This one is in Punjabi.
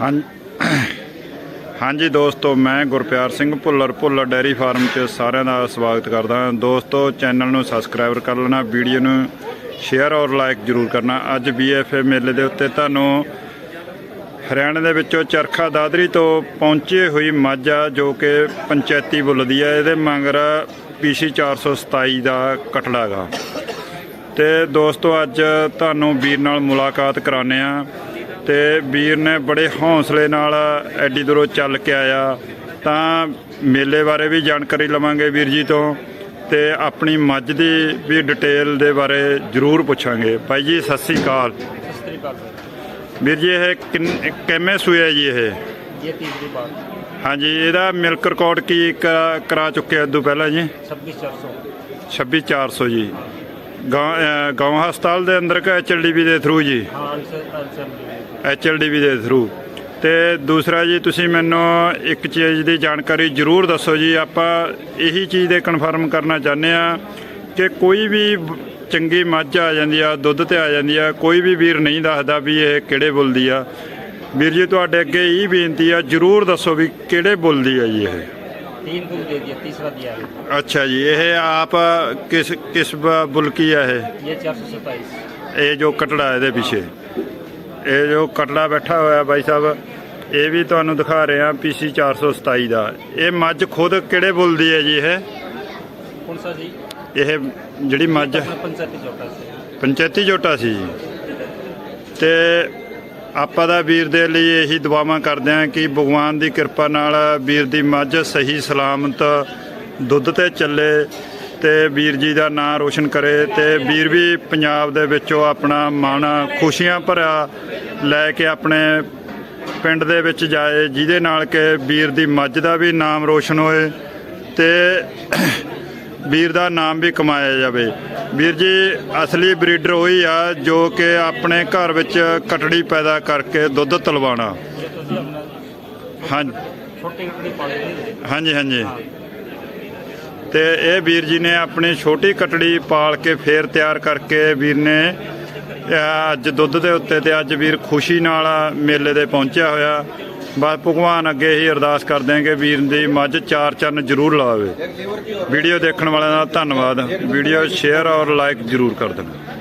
ਹਾਂ ਹਾਂਜੀ ਦੋਸਤੋ, ਮੈਂ ਗੁਰਪਿਆਰ ਸਿੰਘ ਭੁੱਲਰ ਭੁੱਲਰ ਡੈਰੀ ਫਾਰਮ 'ਚ ਸਾਰਿਆਂ ਦਾ ਸਵਾਗਤ ਕਰਦਾ ਹਾਂ। ਦੋਸਤੋ, ਚੈਨਲ ਨੂੰ ਸਬਸਕ੍ਰਾਈਬ ਕਰ ਲੈਣਾ, ਵੀਡੀਓ ਨੂੰ ਸ਼ੇਅਰ ਔਰ ਲਾਈਕ ਜ਼ਰੂਰ ਕਰਨਾ। ਅੱਜ ਬੀਐਫਏ ਮੇਲੇ ਦੇ ਉੱਤੇ ਤੁਹਾਨੂੰ ਹਰਿਆਣਾ ਦੇ ਵਿੱਚੋਂ ਚਰਖਾ ਦਾਦਰੀ ਤੋਂ ਪਹੁੰਚੇ ਹੋਈ ਮਾਝਾ ਜੋ ਕਿ ਪੰਚਾਇਤੀ ਬੁੱਲਦੀ ਹੈ ਇਹਦੇ ਮੰਗਰ ਪੀਸੀ 427 ਦਾ ਕਟੜਾ ਗਾ। ਤੇ ਦੋਸਤੋ, ਅੱਜ ਤੁਹਾਨੂੰ ਵੀਰ ਨਾਲ ਮੁਲਾਕਾਤ ਕਰਾਣੇ ਆ ਤੇ ਵੀਰ ਨੇ ਬੜੇ ਹੌਸਲੇ ਨਾਲ ਐਡੀ ਦੂਰੋਂ ਚੱਲ ਕੇ ਆਇਆ। ਤਾਂ ਮੇਲੇ ਬਾਰੇ ਵੀ ਜਾਣਕਾਰੀ ਲਵਾਂਗੇ ਵੀਰ ਜੀ ਤੋਂ ਤੇ ਆਪਣੀ ਮੱਝ ਦੀ ਵੀ ਡਿਟੇਲ ਦੇ ਬਾਰੇ ਜ਼ਰੂਰ ਪੁੱਛਾਂਗੇ। ਭਾਈ ਜੀ ਸਤਿ ਸ੍ਰੀ ਅਕਾਲ। ਵੀਰ ਜੀ ਇਹ ਕਿਵੇਂ ਸੂਏ ਜੀ ਇਹ? ਹਾਂਜੀ ਇਹਦਾ ਮਿਲਕ ਰਿਕਾਰਡ ਕੀ ਕਰਾ ਚੁੱਕੇ ਆ ਤੋਂ ਪਹਿਲਾਂ ਜੀ? 26400 26400 ਜੀ। ਗਾਂ ਹਸਪਤਾਲ ਦੇ ਅੰਦਰ ਕਾ ਐਚਡੀਬੀ ਦੇ ਥਰੂ ਜੀ? ਹਾਂ sir ਐਚਐਲਡੀਬੀ ਦੇ ਥਰੂ ਤੇ ਦੂਸਰਾ ਜੀ ਤੁਸੀਂ ਮੈਨੂੰ ਇੱਕ ਚੀਜ਼ ਦੀ ਜਾਣਕਾਰੀ ਜ਼ਰੂਰ ਦੱਸੋ ਜੀ ਆਪਾਂ ਇਹੀ ਚੀਜ਼ ਦੇ ਕਨਫਰਮ ਕਰਨਾ ਚਾਹੁੰਦੇ ਆ ਕਿ ਕੋਈ ਵੀ ਬ- ਚੰਗੀ ਮੱਝ ਆ ਜਾਂਦੀ ਆ ਦੁੱਧ ਤੇ ਆ ਜਾਂਦੀ ਆ ਕੋਈ ਵੀ ਵੀਰ ਨਹੀਂ ਦੱਸਦਾ ਵੀ ਇਹ ਕਿਹੜੇ ਬੁੱਲ ਦੀ ਆ ਵੀਰ ਜੀ ਤੁਹਾਡੇ ਅੱਗੇ ਇਹ ਬੇਨਤੀ ਆ ਜ਼ਰੂਰ ਦੱਸੋ ਵੀ ਕਿਹੜੇ ਬੁੱਲ ਦੀ ਆ ਜੀ ਇਹ तीन फूल दे दिया तीसरा दिया है ਅੱਛਾ ਜੀ ਇਹ ਆਪ ਕਿਸ ਕਿਸ ਬ- ਬੁੱਲ ਕੀ ਆ ਇਹ ये चार सौ सत्ताईस ਇਹ ਜੋ ਕਟੜਾ ਇਹਦੇ ਪਿੱਛੇ ਇਹ ਜੋ ਕਟਲਾ ਬੈਠਾ ਹੋਇਆ ਬਾਈ ਸਾਹਿਬ ਇਹ ਵੀ ਤੁਹਾਨੂੰ ਦਿਖਾ ਰਹੇ ਆ ਪੀਸੀ 427 ਦਾ। ਇਹ ਮੱਝ ਖੁਦ ਕਿਹੜੇ ਬੁੱਲਦੀ ਹੈ ਜੀ ਇਹ? ਕੌਣ ਸਾ ਜੀ ਇਹ ਜਿਹੜੀ ਮੱਝ? ਪੰਚਾਇਤੀ ਜੋਟਾ ਸੀ। ਪੰਚਾਇਤੀ ਜੋਟਾ ਸੀ ਜੀ। ਤੇ ਆਪਾਂ ਦਾ ਵੀਰ ਦੇ ਲਈ ਇਹੀ ਦੁਆਵਾਂ ਕਰਦੇ ਆਂ ਕਿ ਭਗਵਾਨ ਦੀ ਕਿਰਪਾ ਨਾਲ ਵੀਰ ਦੀ ਮੱਝ ਸਹੀ ਸਲਾਮਤ ਦੁੱਧ ਤੇ ਚੱਲੇ। ਤੇ ਵੀਰ ਜੀ ਦਾ ਨਾਂ ਰੋਸ਼ਨ ਕਰੇ ਤੇ ਵੀਰ ਵੀ ਪੰਜਾਬ ਦੇ ਵਿੱਚੋਂ ਆਪਣਾ ਮਨ ਖੁਸ਼ੀਆਂ ਭਰਿਆ ਲੈ ਕੇ ਆਪਣੇ ਪਿੰਡ ਦੇ ਵਿੱਚ ਜਾਏ ਜਿਹਦੇ ਨਾਲ ਕਿ ਵੀਰ ਦੀ ਮੱਝ ਦਾ ਵੀ ਨਾਮ ਰੋਸ਼ਨ ਹੋਏ ਤੇ ਵੀਰ ਦਾ ਨਾਮ ਵੀ ਕਮਾਇਆ ਜਾਵੇ। ਵੀਰ ਜੀ ਅਸਲੀ ਬਰੀਡਰ ਉਹੀ ਆ ਜੋ ਕਿ ਆਪਣੇ ਘਰ ਵਿੱਚ ਕਟੜੀ ਪੈਦਾ ਕਰਕੇ ਦੁੱਧ ਤਲਵਾਣਾ ਹਾਂ ਹਾਂਜੀ ਹਾਂਜੀ। ਤੇ ਇਹ ਵੀਰ ਜੀ ਨੇ ਆਪਣੀ ਛੋਟੀ ਕਟੜੀ ਪਾਲ ਕੇ ਫੇਰ ਤਿਆਰ ਕਰਕੇ ਵੀਰ ਨੇ ਅਹ, ਅੱਜ ਦੁੱਧ ਦੇ ਉੱਤੇ ਤੇ ਅੱਜ ਵੀਰ ਖੁਸ਼ੀ ਨਾਲ ਮੇਲੇ ਦੇ ਪਹੁੰਚਿਆ ਹੋਇਆ। ਬਸ ਭਗਵਾਨ ਅੱਗੇ ਹੀ ਅਰਦਾਸ ਕਰਦੇ ਹਾਂ ਕਿ ਵੀਰ ਦੀ ਮੱਝ ਚਾਰ ਚੰਨ ਜ਼ਰੂਰ ਲਾਵੇ। ਵੀਡੀਓ ਦੇਖਣ ਵਾਲਿਆਂ ਦਾ ਧੰਨਵਾਦ। ਵੀਡੀਓ ਸ਼ੇਅਰ ਔਰ ਲਾਈਕ ਜ਼ਰੂਰ ਕਰ ਦੇਣਾ।